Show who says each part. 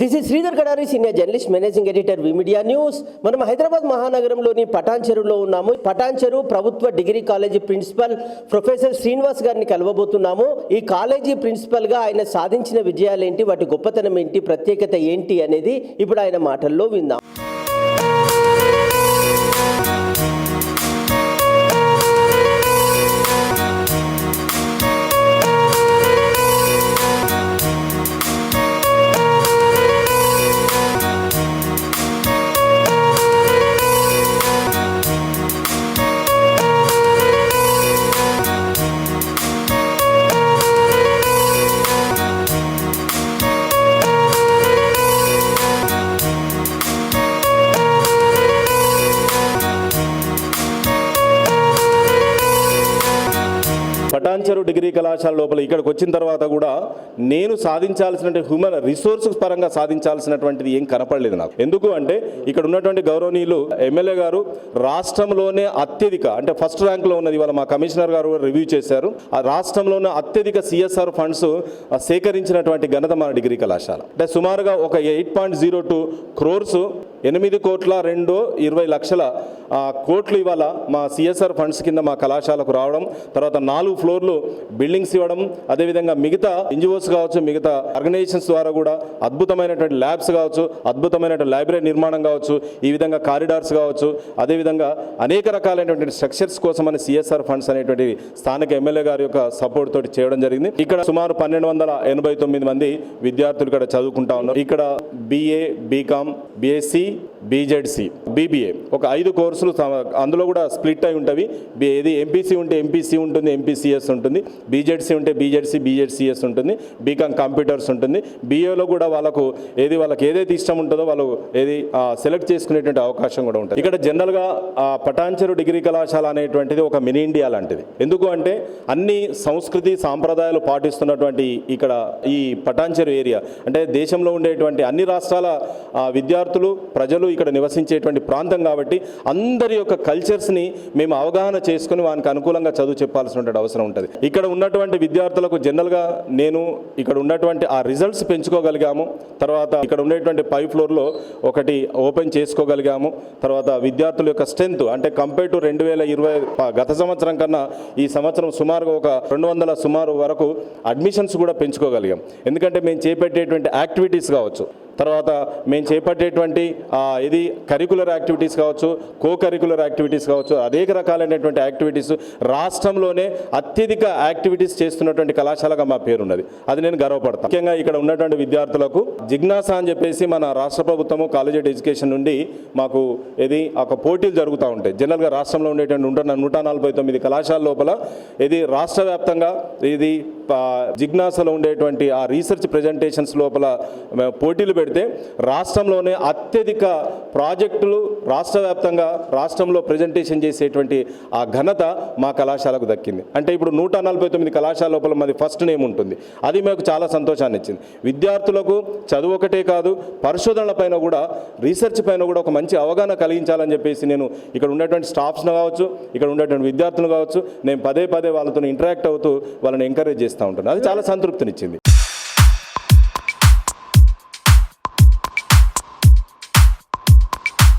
Speaker 1: This is Sridhar Kadari senior journalist managing editor V Media news మనం హైదరాబాద్ మహానగరంలోని పటాన్ చెరువులో ఉన్నాము. పటాన్ చెరువు ప్రభుత్వ degree college principal professor Srinivas గారిని కలవబోతున్నాము. ఈ కాలేజీ ప్రిన్సిపల్గా ఆయన సాధించిన విజయాలేంటి? వాటి గొప్పతనం ఏంటి? ప్రత్యేకత ఏంటి? అనేది ఇప్పుడు ఆయన మాటల్లో విందాం.
Speaker 2: పటాన్చెరు డిగ్రీ కళాశాల లోపల ఇక్కడికి వచ్చిన తర్వాత కూడా నేను సాధించాల్సినటువంటి హ్యూమన్ రిసోర్సెస్ పరంగా సాధించాల్సినటువంటిది ఏం కనపడలేదు నాకు. ఎందుకు అంటే ఇక్కడ ఉన్నటువంటి గౌరవనీయులు ఎమ్మెల్యే గారు రాష్ట్రంలోనే అత్యధిక అంటే ఫస్ట్ ర్యాంక్లో ఉన్నది ఇవాళ మా కమిషనర్ గారు కూడా రివ్యూ చేశారు. ఆ రాష్ట్రంలోనే అత్యధిక సిఎస్ఆర్ ఫండ్స్ సేకరించినటువంటి ఘనత మన డిగ్రీ కళాశాల. అంటే సుమారుగా ఒక eight point zero two crores ఎనిమిది కోట్ల రెండు ఇరవై లక్షల కోట్లు ఇవాళ మా సిఎస్ఆర్ ఫండ్స్ కింద మా కళాశాలకు రావడం తర్వాత నాలుగు ఫ్లోర్లు బిల్డింగ్స్ ఇవ్వడం అదేవిధంగా మిగతా ఎన్జిఓస్ కావచ్చు మిగతా ఆర్గనైజేషన్స్ ద్వారా కూడా అద్భుతమైనటువంటి ల్యాబ్స్ కావచ్చు అద్భుతమైనటువంటి లైబ్రరీ నిర్మాణం కావచ్చు ఈ విధంగా కారిడార్స్ కావచ్చు అదేవిధంగా అనేక రకాలైనటువంటి స్ట్రక్చర్స్ కోసం అని సిఎస్ఆర్ ఫండ్స్ అనేటువంటి స్థానిక ఎమ్మెల్యే గారి యొక్క సపోర్ట్ తోటి చేయడం జరిగింది. ఇక్కడ సుమారు పన్నెండు వందల ఎనభై తొమ్మిది మంది విద్యార్థులు ఇక్కడ చదువుకుంటా ఉన్నారు. ఇక్కడ BA BCom BSc BZC BBA ఒక ఐదు కోర్సులు అందులో కూడా స్ప్లిట్ అయి ఉంటవి. బి- ఏది ఎంపీసీ ఉంటే ఎంపీసీ ఉంటుంది ఎంపీసీఎస్ ఉంటుంది. బీజెడ్సీ ఉంటే బీజెడ్సీ బీజెడ్సీఎస్ ఉంటుంది. బీకామ్ కంప్యూటర్స్ ఉంటుంది. బీఏలో కూడా వాళ్ళకు ఏది వాళ్ళకి ఏదైతే ఇష్టం ఉంటుందో వాళ్ళు ఏది సెలెక్ట్ చేసుకునేటువంటి అవకాశం కూడా ఉంటుంది. ఇక్కడ జనరల్గా ఆ, పటాన్చెరు డిగ్రీ కళాశాల అనేటువంటిది ఒక మినీ ఇండియా లాంటిది. ఎందుకు అంటే అన్ని సంస్కృతి సాంప్రదాయాలు పాటిస్తున్నటువంటి ఇక్కడ ఈ పటాన్చెరు ఏరియా. అంటే దేశంలో ఉండేటువంటి అన్ని రాష్ట్రాల విద్యార్థులు ప్రజలు ఇక్కడ నివసించేటువంటి ప్రాంతం కాబట్టి అందరి యొక్క కల్చర్స్ని మేము అవగాహన చేసుకుని వానికి అనుకూలంగా చదువు చెప్పాల్సిన అవసరం ఉంటుంది. ఇక్కడ ఉన్నటువంటి విద్యార్థులకు జనరల్గా నేను ఇక్కడ ఉన్నటువంటి ఆ రిజల్ట్స్ పెంచుకోగలిగాము. తర్వాత ఇక్కడ ఉండేటువంటి పై ఫ్లోర్లో ఒకటి ఓపెన్ చేసుకోగలిగాము. తర్వాత విద్యార్థుల యొక్క స్ట్రెంత్ అంటే కంపేర్ టు రెండు వేల ఇరవై గత సంవత్సరం కన్నా ఈ సంవత్సరం సుమారుగా ఒక రెండు వందల సుమారు వరకు అడ్మిషన్స్ కూడా పెంచుకోగలిగాం. ఎందుకంటే మేము చేపట్టేటువంటి యాక్టివిటీస్ కావచ్చు. తర్వాత మేము చేపట్టేటువంటి ఇది కరికులర్ యాక్టివిటీస్ కావచ్చు కో కరికులర్ యాక్టివిటీస్ కావచ్చు అనేక రకాలైనటువంటి యాక్టివిటీస్ రాష్ట్రంలోనే అత్యధిక యాక్టివిటీస్ చేస్తున్నటువంటి కళాశాలగా మా పేరున్నది. అది నేను గర్వపడతాను ముఖ్యంగా ఇక్కడ ఉన్నటువంటి విద్యార్థులకు జిజ్ఞాస అని చెప్పేసి మన రాష్ట్ర ప్రభుత్వము కాలేజ్ ఆఫ్ ఎడ్యుకేషన్ నుండి మాకు ఇది ఒక పోటీలు జరుగుతూ ఉంటాయి. జనరల్గా రాష్ట్రంలో ఉండేటువంటి నూట నూట నలభై తొమ్మిది కళాశాల లోపల ఇది రాష్ట్ర వ్యాప్తంగా ఇది జిజ్ఞాసలో ఉండేటువంటి ఆ రీసెర్చ్ ప్రజెంటేషన్స్ లోపల పోటీలు పెడితే రాష్ట్రంలోనే అత్యధిక ప్రాజెక్టులు రాష్ట్ర వ్యాప్తంగా రాష్ట్రంలో ప్రజెంటేషన్ చేసేటువంటి ఆ ఘనత మా కళాశాలకు దక్కింది. అంటే ఇప్పుడు నూట నలభై తొమ్మిది కళాశాల లోపల మాది ఫస్ట్ నేమ్ ఉంటుంది. అది మాకు చాలా సంతోషాన్ని ఇచ్చింది. విద్యార్థులకు చదువు ఒకటే కాదు పరిశోధనల పైన కూడా రీసెర్చ్ పైన కూడా ఒక మంచి అవగాహన కలిగించాలని చెప్పేసి నేను ఇక్కడ ఉన్నటువంటి స్టాఫ్స్ను కావచ్చు ఇక్కడ ఉన్నటువంటి విద్యార్థులు కావచ్చు నేను పదే పదే వాళ్ళతో ఇంటరాక్ట్ అవుతూ వాళ్ళని ఎంకరేజ్ చేస్తాను. చేస్తూ ఉంటాను అది చాలా సంతృప్తినిచ్చింది.